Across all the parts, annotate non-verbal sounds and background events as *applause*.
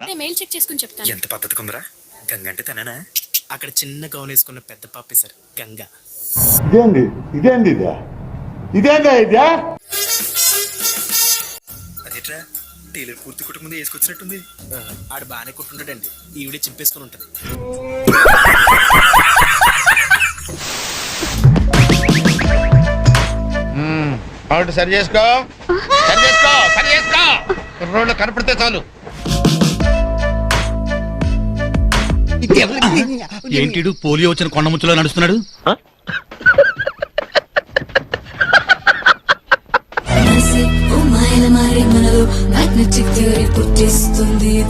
నేను mail check చేసుకుని చెప్తాను. ఎంత పద్ధతిగా ఉందిరా గంగ అంటే తననా? అక్కడ చిన్న గౌన్ వేసుకున్న పెద్ద పాపి సార్ గంగ. ఇదేంది? ఇదేంది ఇదే? ఇదేందా ఇదే? అదేట్రా? టైలర్ పూర్తి కుటుంబం వేసుకొచ్చినట్టుంది. ఆడు బాగానే కొట్టుంటాడండి. ఈవిడే చింపేసుకుని ఉంటది. అవును సరి చేసుకో. సరి చేసుకో. సరి చేసుకో. రోడ్లు కనపడితే చాలు. ఏంటిడు? పోలియో వచ్చిన కొండ ముచ్చులో నడుస్తున్నాడు?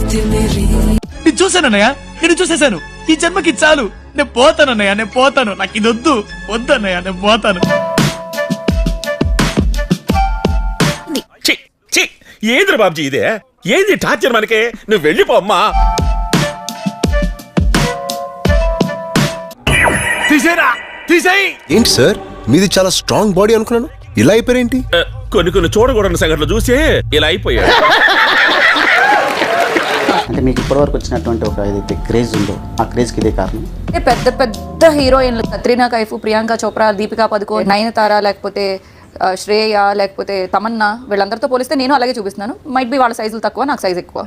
తిమిరి నేను చూసేశాను. ఈ జన్మకి చాలు. నేను పోతానన్నయ్య నేను పోతాను. నాకు ఇది వద్దు. వద్దన్నయ్య నేను పోతాను. ఛీ, ఛీ, ఏంద్ర బాబ్జీ ఇదే? ఏంది టార్చర్ మనకి? నువ్వు వెళ్ళిపో అమ్మా. తీసేరా తీసేయి. ఏంటి సార్? మీది చాలా స్ట్రాంగ్ బాడీ అనుకున్నాను. ఇలా అయిపోయారేంటి? కొన్ని కొన్ని చూడకూడని సంఘటనలు చూసి ఇలా అయిపోయాడు. అంటే మీకు ఇప్పటివరకు వచ్చినటువంటి ఒక ఏదైతే క్రేజ్ ఉందో ఆ క్రేజ్కి ఇదే కారణం? పెద్ద పెద్ద హీరోయిన్లు కత్రీనా కైఫ్ ప్రియాంక చోప్రా దీపికా పదుకోన్ నయనతార లేకపోతే శ్రేయ లేకపోతే తమన్నా వీళ్ళందరితో పోలిస్తే నేను అలాగే చూపిస్తున్నాను. మైట్ బి వాళ్ళ సైజులు తక్కువ నాకు సైజ్ ఎక్కువ.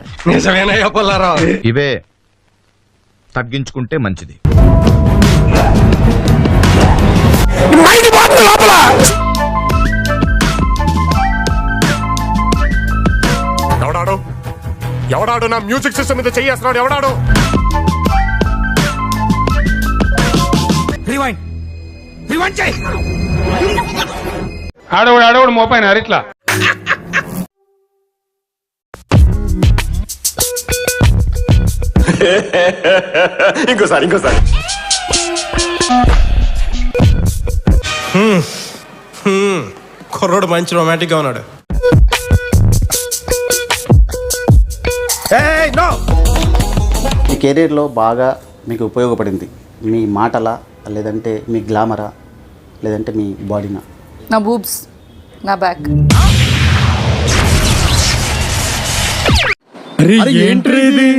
ఇవే తగ్గించుకుంటే మంచిది. ఎవడాడు? ఎవడాడు నా మ్యూజిక్ సిస్టమ్ మీద చెయ్యేస్తున్నాడు ఎవడాడు? రివైండ్ రివైండ్ చేయి. ఆడవాడు ఆడవాడు మోపాయిన అరిట్లా. *laughs* ఇంకోసారి ఇంకోసారి. కుర్రోడు మంచి రొమాంటిక్గా ఉన్నాడు. మీ కెరీర్లో బాగా మీకు ఉపయోగపడింది. మీ మాటలా లేదంటే మీ గ్లామరా లేదంటే మీ బాడీనా? నా బూబ్స్ నా బ్యాక్ ఏంట్రీ ఇది?